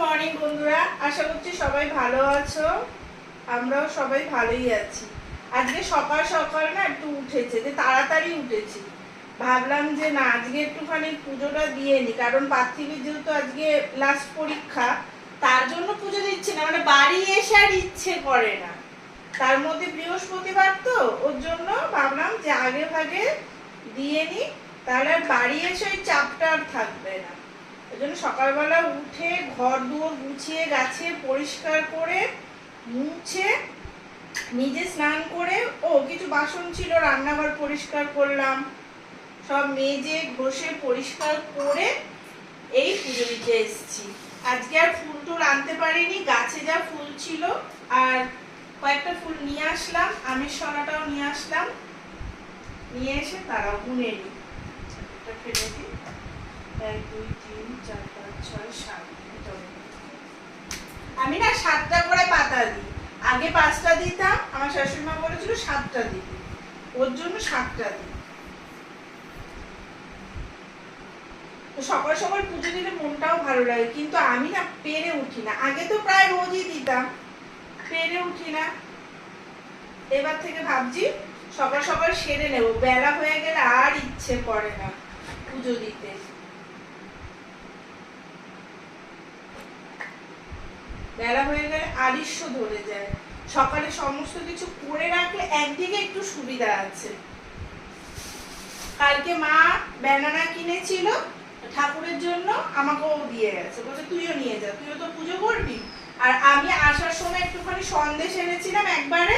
Morning বন্ধুরা। আশা করছি সবাই ভালো আছো। আমরাও সবাই ভালোই আছি। আজকে সকাল সকাল না একটু উঠেছে, যে তাড়াতাড়ি উঠেছি। ভাবলাম যে না, আজকে একটুখানি পুজোটা দিয়ে নি, কারণ পার্থিবীর যেহেতু আজকে লাস্ট পরীক্ষা, তার জন্য পুজো দিচ্ছি না মানে বাড়ি এসে আর ইচ্ছে করে না। তার মধ্যে বৃহস্পতিবার তো, ওর জন্য ভাবলাম যে আগে ভাগে দিয়ে নি, তাহলে আর বাড়ি এসে ওই চাপটা আর থাকবে না। ওই জন্য সকালবেলা উঠে ঘর দুয়ার গুছিয়ে গাছে পরিষ্কার করে মুছে নিজে স্নান করে, ও কিছু বাসন ছিল, রান্নাঘর পরিষ্কার করলাম। সব মেজে ঘষে পরিষ্কার করে এই পুজো দিতে এসেছি। আজকে আর ফুল টুল আনতে পারিনি, গাছে যা ফুল ছিল আর কয়েকটা ফুল নিয়ে আসলাম, আমের সরাটাও নিয়ে আসলাম। নিয়ে এসে তারা গুনে নিই। এটা ফেলে দিই। এক, দুই দিই। আমি না সাতটা করে পাতা দিই। আগে পাঁচটা দিতাম, আমার শাশুড়ি মা বলেছিল সাতটা দিবি। ওর জন্য সাতটা দিই সকাল সকাল পুজো দিলে মনটাও ভালো লাগে, কিন্তু আমি না পেরে উঠি না। আগে তো প্রায় রোজই দিতাম, পেরে উঠি না। এবার থেকে ভাবছি সকাল সকাল সেরে নেব। বেলা হয়ে গেলে আর ইচ্ছে করে না পুজো দিতে। বেলা হয়ে গেলে আলিস্য ধরে যায়। সকালে সমস্ত কিছু করে রাখলে একদিকে একটু সুবিধা আছে। কালকে মা ব্যানানা কিনেছিল, ঠাকুরের জন্য আমাকেও দিয়ে গেছে। বলছে, তুইও নিয়ে যা, তুইও তো পুজো করবি? আর আমি আসার সময় একটুখানি সন্দেশ এনেছিলাম একবারে।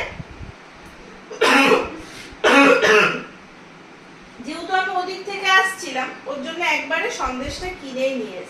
যেহেতু আমি ওদিক থেকে আসছিলাম, ওর জন্য একবারে সন্দেশটা কিনেই নিয়ে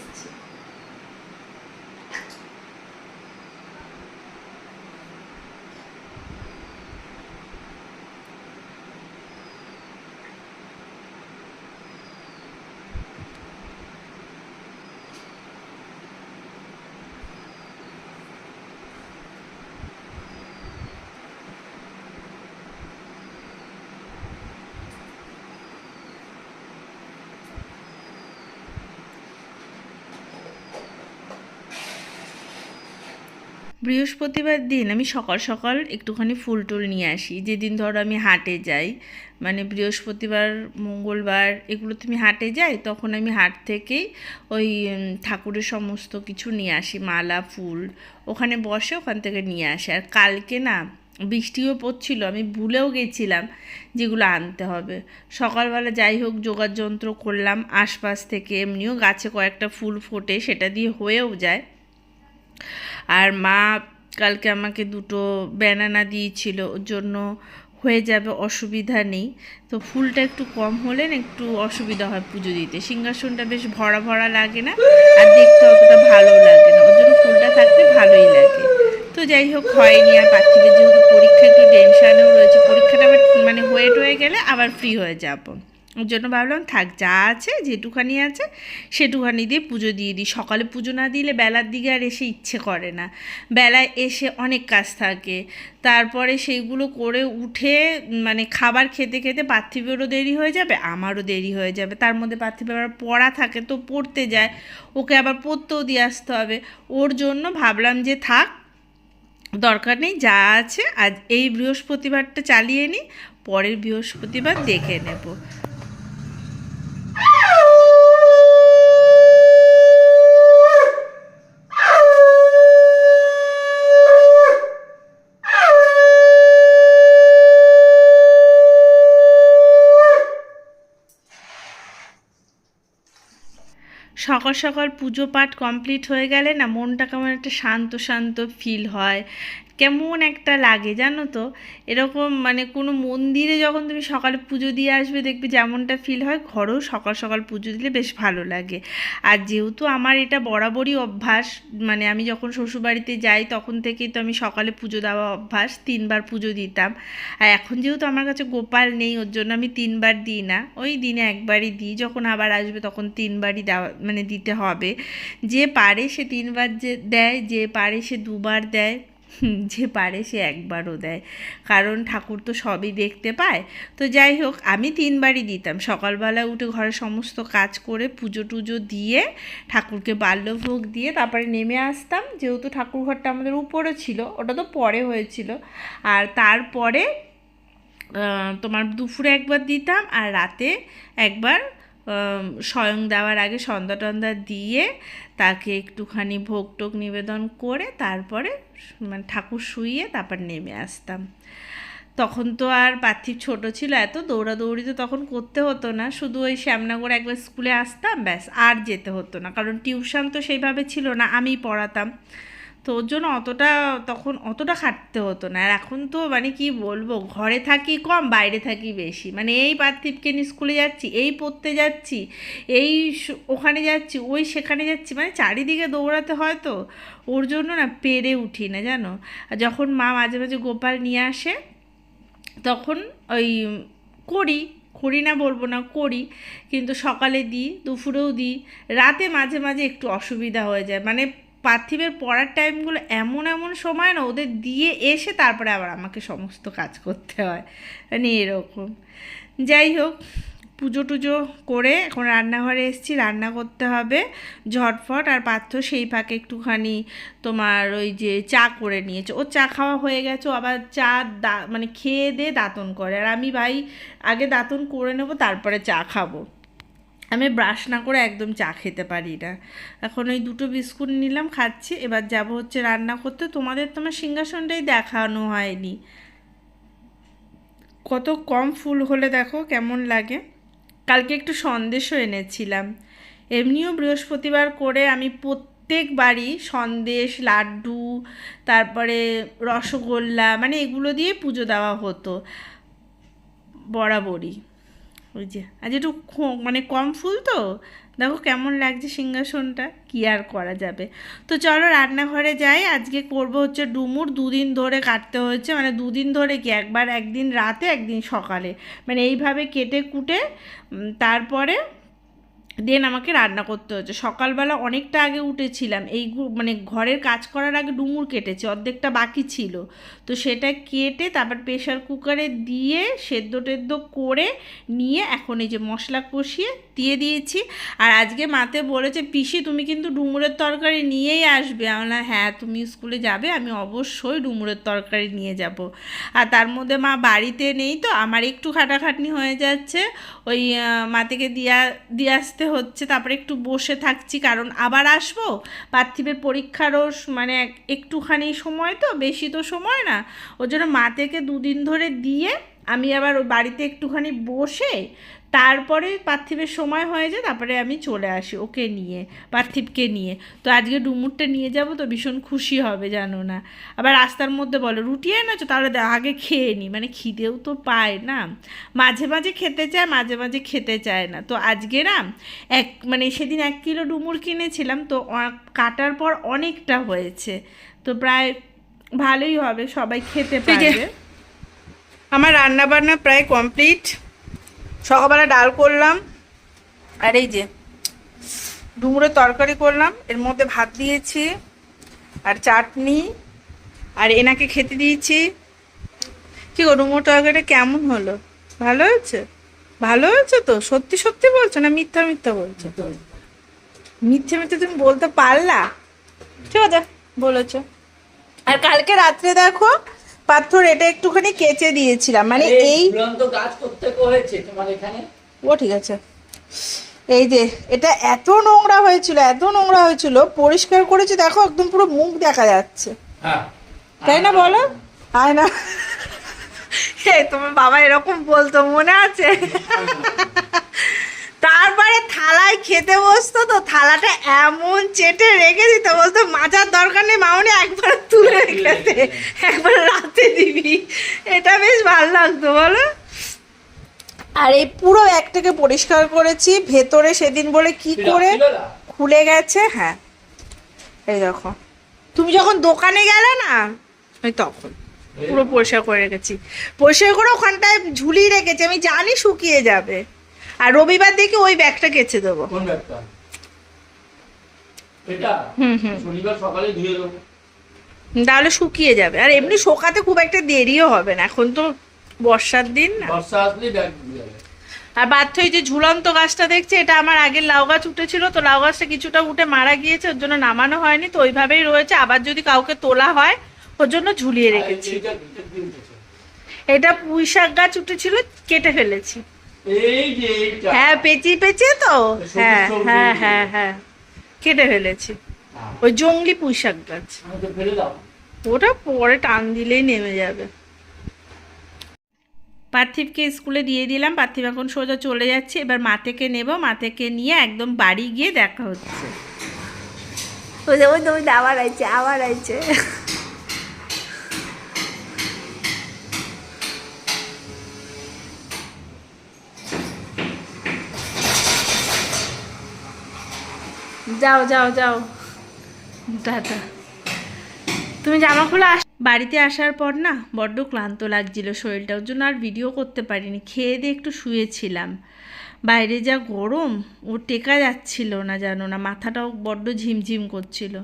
বৃহস্পতিবার দিন আমি সকাল সকাল একটুখানি ফুল টুল নিয়ে আসি। যেদিন ধরো আমি হাটে যাই মানে বৃহস্পতিবার, মঙ্গলবার এগুলো তুমি হাটে যাই, তখন আমি হাট থেকেই ওই ঠাকুরের সমস্ত কিছু নিয়ে আসি, মালা, ফুল ওখানে বসে ওখান থেকে নিয়ে আসি। আর কালকে না বৃষ্টিও পড়ছিল, আমি ভুলেও গেছিলাম যেগুলো আনতে হবে। সকালবেলা যাই হোক যোগার যন্ত্র করলাম, আশপাশ থেকে এমনিও গাছে কয়েকটা ফুল ফোটে, সেটা দিয়ে হয়েও যায়। আর মা কালকে আমাকে দুটো ব্যানানা দিয়েছিল, ওর জন্য হয়ে যাবে অসুবিধা নেই। তো ফুলটা একটু কম হলে একটু অসুবিধা হয় পুজো দিতে। সিংহাসনটা বেশ ভরা ভরা লাগে না, আর দেখতে অতটা ভালো লাগে না। ওর জন্য ফুলটা থাকতে ভালোই লাগে। তো যাই হোক, হয়নি আর পার্থিবের যেহেতু পরীক্ষা একটু টেনশানেও রয়েছে। পরীক্ষাটা আবার মানে হয়ে গেলে আবার ফ্রি হয়ে যাব। ওর জন্য ভাবলাম থাক, যা আছে, যেটুখানি আছে, সেটুখানি দিয়ে পুজো দিয়ে দিই। সকালে পুজো না দিলে বেলার দিকে আর এসে ইচ্ছে করে না। বেলায় এসে অনেক কাজ থাকে। তারপরে সেইগুলো করে উঠে মানে খাবার খেতে খেতে পার্থিবেরও দেরি হয়ে যাবে, আমারও দেরি হয়ে যাবে। তার মধ্যে পার্থিবের আবার পড়া থাকে, তো পড়তে যায়। ওকে আবার পড়তেও দিয়ে আসতে হবে। ওর জন্য ভাবলাম যে থাক, দরকার নেই, যা আছে, আজ এই বৃহস্পতিবারটা চালিয়ে নিই পরের বৃহস্পতিবার দেখে নেব। সকাল সকাল পুজো পাঠ কমপ্লিট হয়ে গেলে না মনটা কেমন একটা শান্ত শান্ত ফিল হয়। কেমন একটা লাগে, জানো তো? এরকম মানে কোনো মন্দিরে যখন তুমি সকালে পুজো দিয়ে আসবে, দেখবে যেমনটা ফিল হয়, ঘরেও সকাল সকাল পুজো দিলে বেশ ভালো লাগে। আর যেহেতু আমার এটা বরাবরই অভ্যাস মানে আমি যখন শ্বশুরবাড়িতে যাই, তখন থেকেই তো আমি সকালে পুজো দেওয়া অভ্যাস, তিনবার পুজো দিতাম। আর এখন যেহেতু আমার কাছে গোপাল নেই, ওর জন্য আমি তিনবার দিই না, ওই দিনে একবারই দিই, যখন আবার আসবে তখন তিনবারই দেওয়া মানে দিতে হবে। যে পারে সে তিনবার যে দেয়, যে পারে সে দুবার দেয়। যে পারে সে একবারও দেয়। কারণ ঠাকুর তো সবই দেখতে পায়। তো যাই হোক, আমি তিনবারই দিতাম। সকালবেলা উঠে ঘরে সমস্ত কাজ করে পুজো টুজো দিয়ে ঠাকুরকে বাল্যভোগ দিয়ে তারপরে নেমে আসতাম। যেহেতু ঠাকুর ঘরটা আমাদের উপরে ছিল, ওটা তো পরে হয়েছিল। আর তারপরে তোমার দুপুরে একবার দিতাম আর রাতে একবার স্বয়ং দেওয়ার আগে সন্ধ্যা টন্ধা দিয়ে তাকে একটুখানি ভোগ টোগ নিবেদন করে তারপরে মানে ঠাকুর শুইয়ে তারপর নেমে আসতাম। তখন তো আর পার্থিব ছোট ছিল, এত দৌড়াদৌড়ি তো তখন করতে হতো না। শুধু ওই শ্যামনগর একবার স্কুলে আসতাম, ব্যাস আর যেতে হতো না। কারণ টিউশন তো সেইভাবে ছিল না আমি পড়াতাম। তো ওর জন্য অতটা তখন অতটা খাটতে হতো না। আর এখন তো মানে কি বলব, ঘরে থাকি কম, বাইরে থাকি বেশি। মানে এই পার্থিবকে নিয়ে স্কুলে যাচ্ছি, এই পড়তে যাচ্ছি, এই ওখানে যাচ্ছি, ওই সেখানে যাচ্ছি। মানে চারিদিকে দৌড়াতে হয় তো ওর জন্য না পেরে উঠি না, জানো? আর যখন মা মাঝে মাঝে গোপাল নিয়ে আসে, তখন ওই করি করি না বলব না, করি। কিন্তু সকালে দিই, দুপুরেও দিই। রাতে মাঝে মাঝে একটু অসুবিধা হয়ে যায়। মানে পার্থিবের পড়ার টাইমগুলো এমন এমন সময় না, ওদের দিয়ে এসে তারপরে আবার আমাকে সমস্ত কাজ করতে হয়। মানে এরকম। যাই হোক, পুজো টুজো করে এখন রান্নাঘরে এসেছি, রান্না করতে হবে ঝটফট। আর পাত্র সেই ফাঁকে একটুখানি তোমার ওই যে চা করে নিয়েছে। ও চা খাওয়া হয়ে গেছে আবার চা দা মানে খেয়ে দিয়ে দাঁতন করে। আর আমি ভাই আগে দাঁতন করে নেব, তারপরে চা খাব। আমি ব্রাশ না করে একদম চা খেতে পারি না এখন ওই দুটো বিস্কুট নিলাম, খাচ্ছি। এবার যাব হচ্ছে রান্না করতে। তোমাদের তো আমার সিংহাসনটাই দেখানো হয়নি। কত কম ফুল হলে দেখো কেমন লাগে। কালকে একটু সন্দেশও এনেছিলাম। এমনিও বৃহস্পতিবার করে আমি প্রত্যেকবারই সন্দেশ, লাড্ডু, তারপরে রসগোল্লা মানে এগুলো দিয়ে পুজো দেওয়া হতো। বরাবরই। ওই যে আজ একটু মানে কম ফুল তো, দেখো কেমন লাগছে সিংহাসনটা, কি আর করা যাবে। তো চলো রান্নাঘরে যাই, আজকে করব হচ্ছে ডুমুর, দুদিন ধরে কাটতে হয়েছে মানে দুদিন ধরে কি একবার, একদিন রাতে, একদিন সকালে। মানে এইভাবে কেটে কুটে তারপরে দেন আমাকে রান্না করতে হচ্ছে সকালবেলা অনেকটা আগে উঠেছিলাম। এই মানে ঘরের কাজ করার আগে ডুমুর কেটেছে, অর্ধেকটা বাকি ছিল। তো সেটা কেটে তারপর প্রেশার কুকারে দিয়ে সেদ্ধ টেদ্ধ করে নিয়ে এখন এই যে মশলা কষিয়ে দিয়ে দিয়েছি। আর আজকে মাতে বলেছে পিসি তুমি কিন্তু ডুমুরের তরকারি নিয়েই আসবে। আমি বললাম, হ্যাঁ তুমি স্কুলে যাবে আমি অবশ্যই ডুমুরের তরকারি নিয়ে যাব। আর তার মধ্যে মা বাড়িতে নেই তো আমার একটু খাটাখাটনি হয়ে যাচ্ছে। ওই মাতেকে দিয়া দিয়ে আসতে হচ্ছে তারপরে একটু বসে থাকছি কারণ আবার আসব। পার্থিবের পরীক্ষারও মানে এক- একটুখানি সময় তো বেশি তো সময় না। ওর জন্য মাতেকে দুদিন ধরে দিয়ে আমি আবার বাড়িতে একটুখানি বসে তারপরে পার্থিবের সময় হয়ে যায় তারপরে আমি চলে আসি ওকে নিয়ে পার্থিবকে নিয়ে। তো আজকে ডুমুরটা নিয়ে যাব তো ভীষণ খুশি হবে জানো না। আবার রাস্তার মধ্যে বলো রুটি এনেছো? তাহলে আগে খেয়ে নি মানে খিদেও তো পায় না। মাঝে মাঝে খেতে চায় মাঝে মাঝে খেতে চায় না। তো আজকে না এক মানে সেদিন এক কিলো ডুমুর কিনেছিলাম তো কাটার পর অনেকটা হয়েছে। তো প্রায় ভালোই হবে সবাই খেতে পারবে। আমার রান্না বান্না প্রায় কমপ্লিট। সকালবেলা ডাল করলাম আর এই যে ডুমুরের তরকারি করলাম এর মধ্যে ভাত দিয়েছি আর চাটনি আর এনাকে খেতে দিয়েছি। কি গো ডুমুর তরকারিটা কেমন হলো? ভালো হয়েছে? ভালো হয়েছে তো? সত্যি সত্যি বলছো না মিথ্যা মিথ্যা বলছো? মিথ্যে মিথ্যে তুমি বলতে পারলা? ঠিক আছে বলেছ। আর কালকে রাত্রে দেখো পাথর এটা একটুখানি কেচে দিয়েছিলাম। মানে এই করতে হয়েছে তোমার এখানে? ও ঠিক আছে। এই যে এটা এত নোংরা হয়েছিল এত নোংরা হয়েছিল পরিষ্কার করেছে দেখো একদম পুরো মুখ দেখা যাচ্ছে। হ্যাঁ। তাই না বলো? আয় না। তোমার বাবা এরকম বলতো মনে আছে? তারপরে থালায় খেতে বসতো তো থালাটা এমন চেটে রেখে দিত বলতো মাজার দরকার নেই মামনি একবার তুলে রেখেছে একবার রাতে দিবি। এটা বেশ ভালো লাগতো বলো? আর এই পুরো একটাকে পরিষ্কার করেছি ভেতরে সেদিন বলে কি করে খুলে গেছে হ্যাঁ। এই দেখো তুমি যখন দোকানে গেলে না ওই তখন পুরো পরিষ্কার করে রেখেছি। পরিষ্কার করে ওখানটায় ঝুলিয়ে রেখেছি আমি জানি শুকিয়ে যাবে। আর রবিবার দেখে ওই ব্যাগটা কেচে দেবো। কোন ব্যাগটা? এটা? হুম হুম। শনিবার সকালে ধুয়ে দেবো। তাহলে শুকিয়ে যাবে। আর এমনি শোকাতে খুব একটা দেরিও হবে না। এখন তো বর্ষার দিন না। বর্ষা আসলেই ব্যাগ আর বাধ্য যে ঝুলন্ত গাছটা দেখছে এটা আমার আগের লাউ গাছ উঠেছিল তো লাউ গাছটা কিছুটা উঠে মারা গিয়েছে ওর জন্য নামানো হয়নি তো ওইভাবেই রয়েছে। আবার যদি কাউকে তোলা হয় ওর জন্য ঝুলিয়ে রেখেছি। এটা পুঁই শাক গাছ উঠেছিল কেটে ফেলেছি। হ্যাঁ পেঁচিয়ে পেঁচিয়ে তো? হ্যাঁ হ্যাঁ হ্যাঁ হ্যাঁ কেটে ফেলেছি। ওই জঙ্গলি পুঁই শাক গাছ ফেলে দাও। ওটা পরে টান দিলেই নেমে যাবে। পার্থিবকে স্কুলে দিয়ে দিলাম। পার্থিব এখন সোজা চলে যাচ্ছে। এবার মাতেকে নেব। মাতেকে নিয়ে একদম বাড়ি গিয়ে দেখা হচ্ছে। ওই আবার আইছে আবার আইছে। যাও যাও যাও। দাদা। তুমি জামা খোলা আস বাড়িতে আসার পর না বড্ড ক্লান্ত লাগছিল শরীরটা, ওর জন্য আর ভিডিও করতে পারিনি। খেয়ে দিয়ে একটু শুয়েছিলাম। বাইরে যা গরম, ও টেকা যাচ্ছিল না জানো না, মাথাটাও বড্ড ঝিমঝিম করছিল।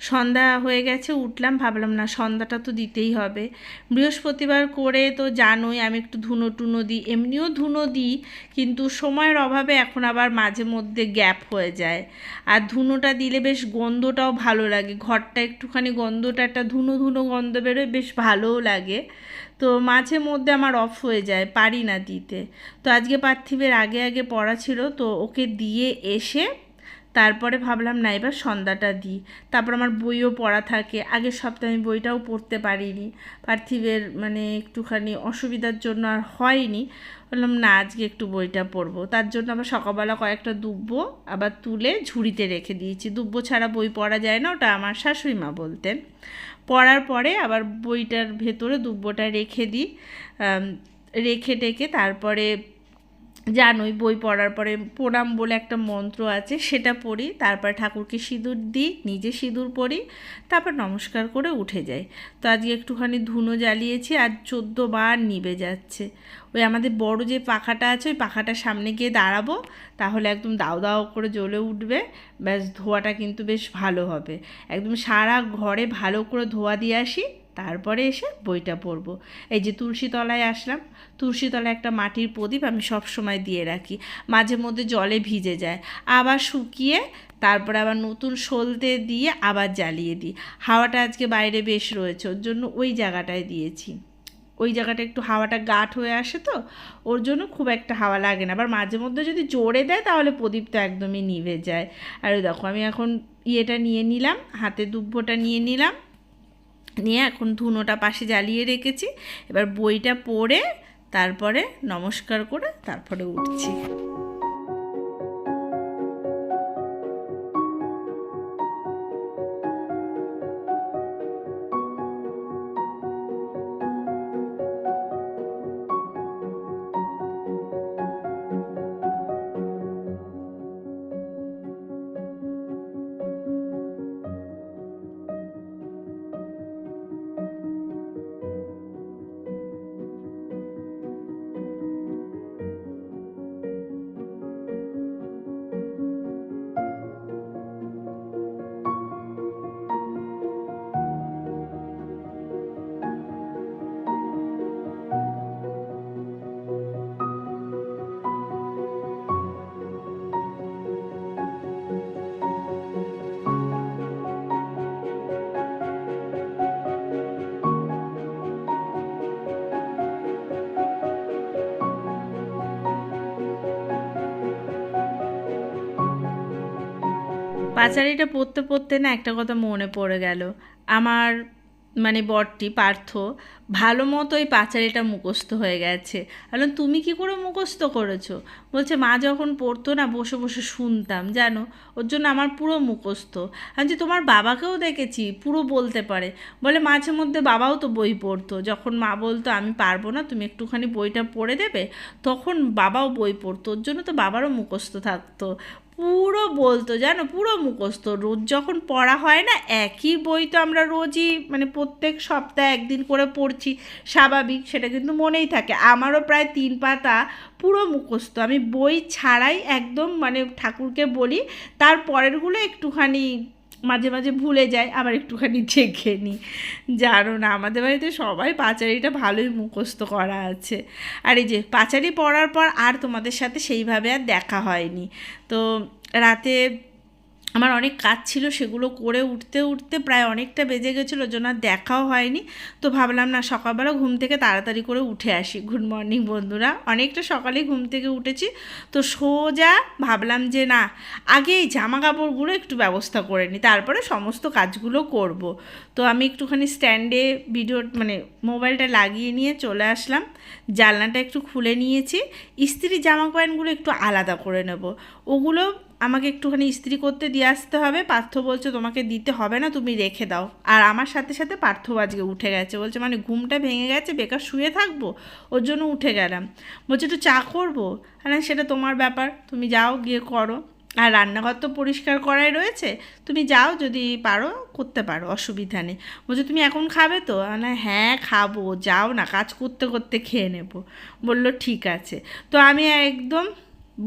সন্ধ্যা হয়ে গেছে, উঠলাম, ভাবলাম না সন্ধ্যাটা তো দিতেই হবে। বৃহস্পতিবার করে তো জানোই আমি একটু ধুনো টুনো দিই, এমনিও ধুনো দিই, কিন্তু সময়ের অভাবে এখন আবার মাঝে মধ্যে গ্যাপ হয়ে যায়। আর ধুনোটা দিলে বেশ গন্ধটাও ভালো লাগে, ঘরটা একটুখানি গন্ধটা, একটা ধুনো ধুনো গন্ধ বেরোয়, বেশ ভালোও লাগে। তো মাঝে মধ্যে আমার অফ হয়ে যায়, পারি না দিতে। তো আজকে পার্থিবের আগে আগে পড়া ছিল, তো ওকে দিয়ে এসে তারপরে ভাবলাম, না, এবার সন্ধ্যাটা দিই। তারপর আমার বইও পড়া থাকে। আগের সপ্তাহে আমি বইটাও পড়তে পারিনি। পার্থিবের মানে একটুখানি অসুবিধার জন্য আর হয়নি। বললাম, না, আজকে একটু বইটা পড়ব। তার জন্য আবার সকালবেলা কয়েকটা দুব্বো আবার তুলে ঝুড়িতে রেখে দিয়েছি। দুব্বো ছাড়া বই পড়া যায় না, ওটা আমার শাশুড়ি মা বলতেন। পড়ার পরে আবার বইটার ভেতরে দুব্বটা রেখে দিই রেখে টেখে তারপরে জানোই বই পড়ার পরে প্রণাম বলে একটা মন্ত্র আছে, সেটা পড়ি, তারপর ঠাকুরকে সিঁদুর দিই, নিজে সিঁদুর পড়ি তারপর নমস্কার করে উঠে যাই। তো আজকে একটুখানি ধুনো জ্বালিয়েছি আর চোদ্দ বার নিবে যাচ্ছে। ওই আমাদের বড় যে পাখাটা আছে, ওই পাখাটার সামনে গিয়ে দাঁড়াবো, তাহলে একদম দাও দাও করে জ্বলে উঠবে, ব্যাস ধোয়াটা কিন্তু বেশ ভালো হবে। একদম সারা ঘরে ভালো করে ধোয়া দিয়ে আসি তারপরে এসে বইটা পড়ব। এই যে তুলসী তলায় আসলাম, তুলসী তলায় একটা মাটির প্রদীপ আমি সব সময় দিয়ে রাখি। মাঝে মধ্যে জলে ভিজে যায়। আবার শুকিয়ে তারপরে আবার নতুন সলতে দিয়ে আবার জ্বালিয়ে দিই। হাওয়াটা আজকে বাইরে বেশ রয়েছে, ওর জন্য ওই জায়গাটায় দিয়েছি। ওই জায়গাটা একটু হাওয়াটা গাঢ় হয়ে আসে তো, ওর জন্য খুব একটা হাওয়া লাগে না। আবার মাঝে মধ্যে যদি জোরে দেয় তাহলে প্রদীপটা একদমই নিভে যায়। আর দেখো আমি এখন ইয়েটা নিয়ে নিলাম, হাতে দুব্বটা নিয়ে নিলাম। নিয়ে এখন ধুনোটা পাশে জ্বালিয়ে রেখেছি। এবার বইটা পড়ে তারপরে নমস্কার করে তারপরে উঠছি। পাঁচালিটা পড়তে পড়তে না একটা কথা মনে পড়ে গেল। আমার মানে বরটি পার্থ ভালো মতো এই পাঁচালিটা মুখস্থ হয়ে গেছে। বললাম, তুমি কি করে মুখস্থ করেছ? বলছে, মা যখন পড়তো না, বসে বসে শুনতাম, জানো? ওর জন্য আমার পুরো মুখস্থ। আমি যে তোমার বাবাকেও দেখেছি, পুরো বলতে পারে। বলে, মাঝে মধ্যে বাবাও তো বই পড়তো। যখন মা বলতো, আমি পারব না, তুমি একটুখানি বইটা পড়ে দেবে, তখন বাবাও বই পড়তো। ওর জন্য তো বাবারও মুখস্থ থাকতো। পুরো বলতো, জানো? পুরো মুখস্থ। রোজ যখন পড়া হয় না, একই বই তো আমরা রোজই মানে প্রত্যেক সপ্তাহে একদিন করে পড়ছি, স্বাভাবিক, সেটা কিন্তু মনেই থাকে। আমারও প্রায় তিন পাতা পুরো মুখস্থ। আমি বই ছাড়াই একদম মানে ঠাকুরকে বলি, তার পরেরগুলো একটুখানি মাঝে মাঝে ভুলে যায় আবার একটুখানি দেখে নিই। জানো না, আমাদের বাড়িতে সবাই পাচারিটা ভালোই মুখস্থ করা আছে। আর এই যে পাচারি পড়ার পর আর তোমাদের সাথে সেইভাবে আর দেখা হয়নি। তো রাতে আমার অনেক কাজ ছিল, সেগুলো করে উঠতে উঠতে প্রায় অনেকটা বেজে গেছিল জন্য আর দেখাও হয়নি। তো ভাবলাম, না, সকালবেলা ঘুম থেকে তাড়াতাড়ি করে উঠে আসি। গুড মর্নিং বন্ধুরা। অনেকটা সকালেই ঘুম থেকে উঠেছি। তো সোজা ভাবলাম যে, না, আগে এই জামা কাপড়গুলো একটু ব্যবস্থা করে নিই, তারপরে সমস্ত কাজগুলো করব। তো আমি একটুখানি স্ট্যান্ডে ভিডিও মানে মোবাইলটা লাগিয়ে নিয়ে চলে আসলাম। জানলাটা একটু খুলে নিয়েছি। ইস্ত্রি জামা প্যান্টগুলো একটু আলাদা করে নেব। ওগুলো আমাকে একটুখানি ইস্ত্রি করতে দিয়ে আসতে হবে। পার্থ বলছে, তোমাকে দিতে হবে না, তুমি রেখে দাও। আর আমার সাথে সাথে পার্থ আজকে উঠে গেছে। বলছে মানে ঘুমটা ভেঙে গেছে, বেকার শুয়ে থাকব? ওর জন্য উঠে গেলাম। বলছে, একটু চা করব? হ্যাঁ সেটা তোমার ব্যাপার। তুমি যাও, গিয়ে করো। আর রান্নাঘর তো পরিষ্কার করাই রয়েছে। তুমি যাও যদি পারো, করতে পারো, অসুবিধা নেই। বলছে, তুমি এখন খাবে তো? না হ্যাঁ খাব। যাও না, কাজ করতে করতে খেয়ে নেব। বলল, ঠিক আছে। তো আমি একদম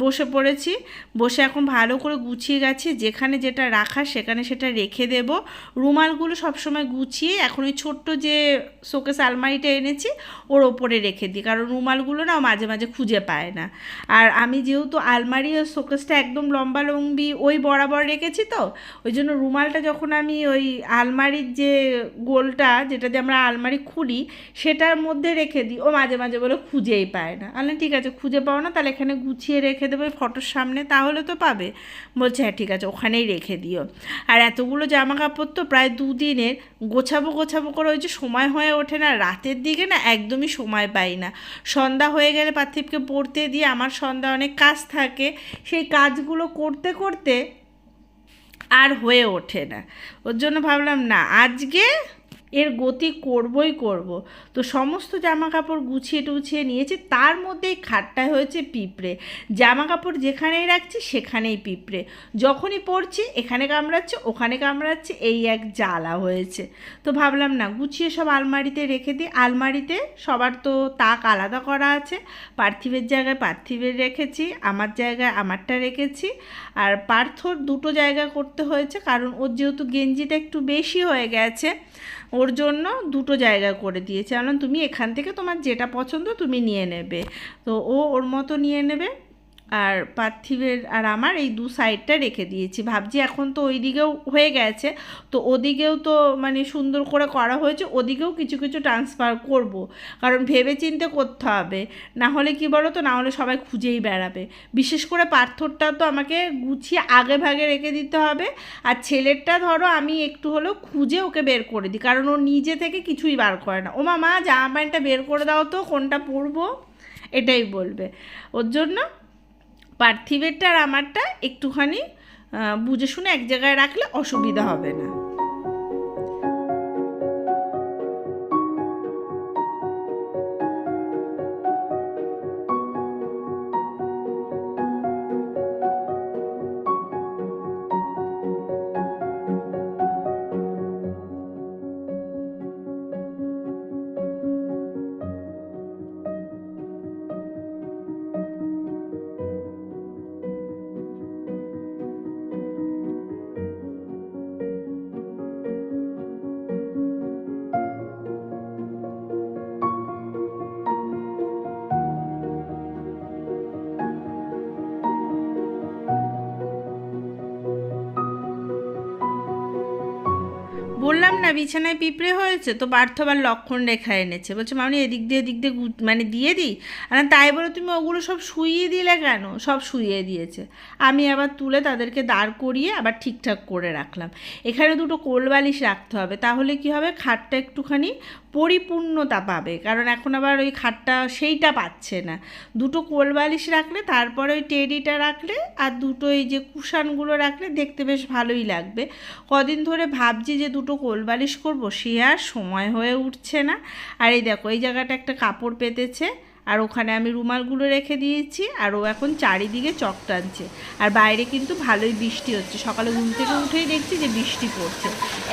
বসে পড়েছি। বসে এখন ভালো করে গুছিয়ে গেছি। যেখানে যেটা রাখা সেখানে সেটা রেখে দেব। রুমালগুলো সবসময় গুছিয়ে এখন ওই ছোট্ট যে শোকেস আলমারিটা এনেছি, ওর ওপরে রেখে দিই। কারণ রুমালগুলো না ও মাঝে মাঝে খুঁজে পায় না। আর আমি যেহেতু আলমারি আর শোকেসটা একদম লম্বা লম্বি ওই বরাবর রেখেছি তো, ওই জন্য রুমালটা যখন আমি ওই আলমারির যে গোলটা যেটা দিয়ে আমরা আলমারি খুলি, সেটার মধ্যে রেখে দিই। ও মাঝে মাঝে বলে খুঁজেই পায় না। আলে ঠিক আছে, খুঁজে পাও না, তাহলে এখানে গুছিয়ে রেখে দেবো ওই ফটোর সামনে, তাহলে তো পাবে। বলছে হ্যাঁ ঠিক আছে, ওখানেই রেখে দিও। আর এতগুলো জামা কাপড় তো প্রায় দুদিনের, গোছাবো গোছাবো করে ওই যে সময় হয়ে ওঠে না, রাতের দিকে না একদমই সময় পাই না। সন্ধ্যা হয়ে গেলে পার্থিবকে পড়তে দিয়ে আমার সন্ধ্যা অনেক কাজ থাকে, সেই কাজগুলো করতে করতে আর হয়ে ওঠে না। ওর জন্য ভাবলাম, না, আজকে এর গতি করবই করব। তো সমস্ত জামা কাপড় গুছিয়ে টুছিয়ে নিয়েছি। তার মধ্যেই খাটটায় হয়েছে পিঁপড়ে। জামা কাপড় যেখানেই রাখছি সেখানেই পিঁপড়ে। যখনই পরছি এখানে কামড়াচ্ছে, ওখানে কামড়াচ্ছে, এই এক জ্বালা হয়েছে। তো ভাবলাম না, গুছিয়ে সব আলমারিতে রেখে দিই। আলমারিতে সবার তো তাক আলাদা করা আছে। পার্থিবের জায়গায় পার্থিবের রেখেছি, আমার জায়গায় আমারটা রেখেছি। আর পার্থর দুটো জায়গা করতে হয়েছে, কারণ ওর যেহেতু গেঞ্জিটা একটু বেশি হয়ে গেছে ওর জন্য দুটো জায়গা করে দিয়েছে। কারণ তুমি এখান থেকে তোমার যেটা পছন্দ তুমি নিয়ে নেবে। তো ও ওর মতো নিয়ে নেবে। আর পার্থিবের আর আমার এই দু সাইডটা রেখে দিয়েছি। ভাবছি এখন তো ওই দিকেও হয়ে গেছে। তো ওদিকেও তো মানে সুন্দর করে করা হয়েছে, ওদিকেও কিছু কিছু ট্রান্সফার করব। কারণ ভেবে চিন্তে করতে হবে। না হলে কি বলো তো না হলে সবাই খুঁজেই বেড়াবে। বিশেষ করে পার্থরটা তো আমাকে গুছিয়ে আগে ভাগে রেখে দিতে হবে। আর ছেলেরটা ধরো আমি একটু হলেও খুঁজে ওকে বের করে দিই। কারণ ও নিজে থেকে কিছুই বার করে না। ও মামা, জামা প্যান্টটা বের করে দাও তো, কোনটা পরবো? এটাই বলবে। ওর জন্য পার্থিবেরটা আর আমারটা একটুখানি বুঝে শুনে এক জায়গায় রাখলে অসুবিধা হবে না। না বিছানায় পিঁপড়ে হয়েছে। তো পার্থ আবার লক্ষণ রেখা এনেছে। বলছে, মামনি, এদিক দিয়ে এদিক দিয়ে মানে দিয়ে দিই? আর তাই বলে তুমি ওগুলো সব শুইয়ে দিলে কেন? সব শুইয়ে দিয়েছে। আমি আবার তুলে তাদেরকে দাঁড় করিয়ে আবার ঠিকঠাক করে রাখলাম। এখানে দুটো কোলবালিশ রাখতে হবে। তাহলে কি হবে? খাটটা একটুখানি পরিপূর্ণতা পাবে। কারণ এখন আবার ওই খাটটা সেইটা পাচ্ছে না। দুটো কোলবালিশ রাখলে, তারপরে ওই টেডিটা রাখলে আর দুটো এই যে কুশানগুলো রাখলে দেখতে বেশ ভালোই লাগবে। কদিন ধরে ভাবছি যে দুটো কোলবালিশ করব, সে আর সময় হয়ে উঠছে না। আর এই দেখো, এই জায়গাটা একটা কাপড় পেতেছে। আর ওখানে আমি রুমালগুলো রেখে দিয়েছি আর ও এখন চারিদিকে চক টানছে। আর বাইরে কিন্তু ভালোই বৃষ্টি হচ্ছে। সকালে ঘুম থেকে উঠেই দেখছি যে বৃষ্টি পড়ছে।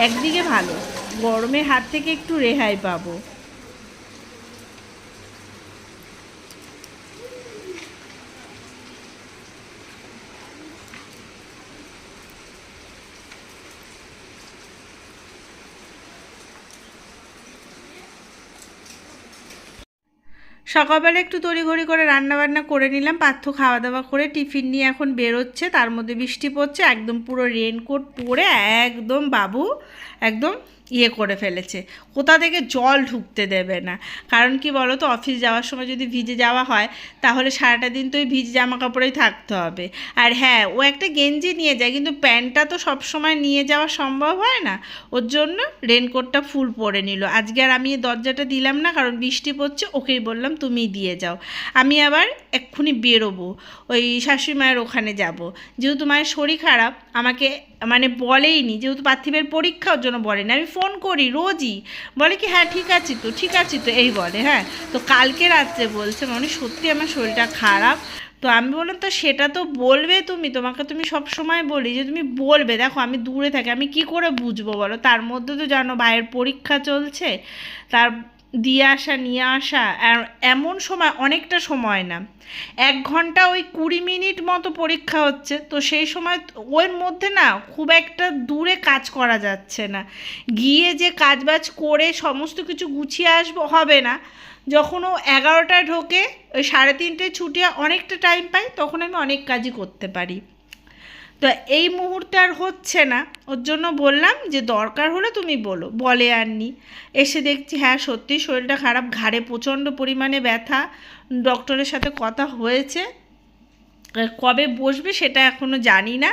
একদিকে ভালো গরমের হাত থেকে একটু রেহাই পাবো। সকালবেলা একটু তড়িঘড়ি করে রান্না বান্না করে নিলাম পার্থ খাওয়া দাওয়া করে টিফিন নিয়ে এখন বেরোচ্ছে, তার মধ্যে বৃষ্টি পড়ছে, একদম পুরো রেনকোট পরে, একদম বাবু, একদম ইয়ে করে ফেলেছে। কোথা থেকে জল ঢুকতে দেবে না। কারণ কি বলো তো অফিস যাওয়ার সময় যদি ভিজে যাওয়া হয়, তাহলে সারাটা দিন তো ওই ভিজে জামা কাপড়েই থাকতে হবে। আর হ্যাঁ ও একটা গেঞ্জি নিয়ে যায়, কিন্তু প্যান্টটা তো সব সময় নিয়ে যাওয়া সম্ভব হয় না। ওর জন্য রেনকোটটা ফুল পরে নিল। আজকে আর আমি দরজাটা দিলাম না, কারণ বৃষ্টি পড়ছে, ওকেই বললাম তুমি দিয়ে যাও। আমি আবার এক্ষুনি বেরোবো, ওই শাশুড়ি মায়ের ওখানে যাব। যেহেতু মায়ের শরীর খারাপ, আমাকে মানে বলেইনি, যেহেতু পার্থিবের পরীক্ষা ওর জন্য বলেনি। আমি ফোন করি, রোজই। বলে কি হ্যাঁ ঠিক আছি তো, ঠিক আছি তো। এই বলে হ্যাঁ। তো কালকে রাত্রে বলছে মানে সত্যি আমার শরীরটা খারাপ? তো আমি বললাম, তো সেটা তো বলবে তুমি, তোমাকে তুমি সব সময় বলি যে তুমি বলবে। দেখো, আমি দূরে থাকি, আমি কি করে বুঝব বলো? তার মধ্যে তো জানো, ভাইয়ের পরীক্ষা চলছে, তার দিয়ে আসা নিয়ে আসা এমন সময় অনেকটা সময় না। এক ঘণ্টা ওই কুড়ি মিনিট মতো পরীক্ষা হচ্ছে তো সেই সময় ওর মধ্যে না খুব একটা দূরে কাজ করা যাচ্ছে না। গিয়ে যে কাজবাজ করে সমস্ত কিছু গুছিয়ে আসব হবে না। যখন ও এগারোটায় ঢোকে ওই সাড়ে তিনটে ছুটি হয়, অনেকটা টাইম পাই তখন আমি অনেক কাজই করতে পারি। তো এই মুহূর্তে আর হচ্ছে না। ওর জন্য বললাম যে, দরকার হলে তুমি বলো। বলে আর নি এসে দেখছি হ্যাঁ সত্যি শরীরটা খারাপ, ঘাড়ে প্রচণ্ড পরিমাণে ব্যথা। ডক্টরের সাথে কথা হয়েছে। কবে বসবে সেটা এখনও জানি না।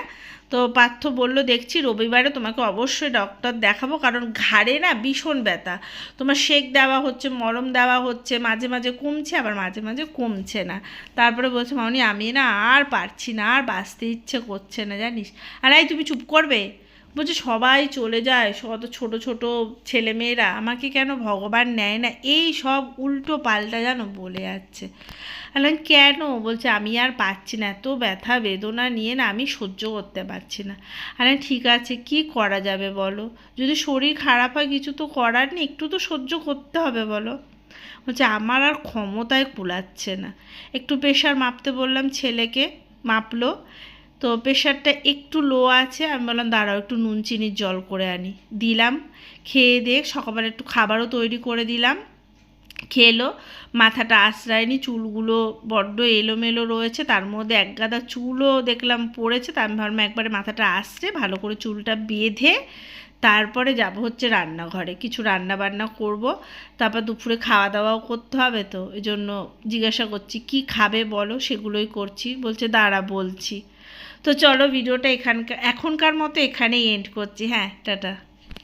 তো পার্থ বলল, দেখছি রবিবারে তোমাকে অবশ্যই ডক্টর দেখাবো, কারণ ঘাড়ে না ভীষণ ব্যথা। তোমার শেক দেওয়া হচ্ছে, মলম দেওয়া হচ্ছে, মাঝে মাঝে কমছে, আবার মাঝে মাঝে কমছে না। তারপরে বলছে, মামনি, আমি না আর পারছি না, আর বাঁচতে ইচ্ছে করছে না, জানিস? আর এই তুমি চুপ করবে? বলছে, সবাই চলে যায় কত ছোট ছোট ছেলেমেয়েরা, আমাকে কেন ভগবান নেয় না? এই সব উল্টো পাল্টা যেন বলে যাচ্ছে। বললাম কেন? বলছে, আমি আর পাচ্ছি না, এত ব্যথা, বেদনা নিয়ে না আমি সহ্য করতে পারছি না। আরে ঠিক আছে, কি করা যাবে বলো? যদি শরীর খারাপ হয়, কিছু তো করার নেই, একটু তো সহ্য করতে হবে বলো। বলছে, আমার আর ক্ষমতায় কুলাচ্ছে না। একটু প্রেশার মাপতে বললাম ছেলেকে, মাপলো। তো প্রেশারটা একটু লো আছে, আমি বললাম, দাঁড়াও, একটু নুন, চিনির জল করে আনি। দিলাম, খেয়ে দিয়ে সকালবেলা একটু খাবারও তৈরি করে দিলাম। খেলো, মাথাটা আশ্রায়নি, চুলগুলো বড্ড এলোমেলো রয়েছে, তার মধ্যে এক গাদা চুলও দেখলাম পড়েছে, তা আমি ভাবলাম একবারে মাথাটা আসছে ভালো করে চুলটা বেঁধে তারপরে যাব হচ্ছে রান্নাঘরে, কিছু রান্না বান্না করব, তারপর দুপুরে খাওয়া দাওয়াও করতে হবে তো এই জন্য জিজ্ঞাসা করছি কি খাবে বলো, সেগুলোই করছি, বলছে দাঁড়া বলছি। তো চলো ভিডিওটা এখানকার, এখনকার মতো এখানেই এন্ড করছি হ্যাঁ টাটা।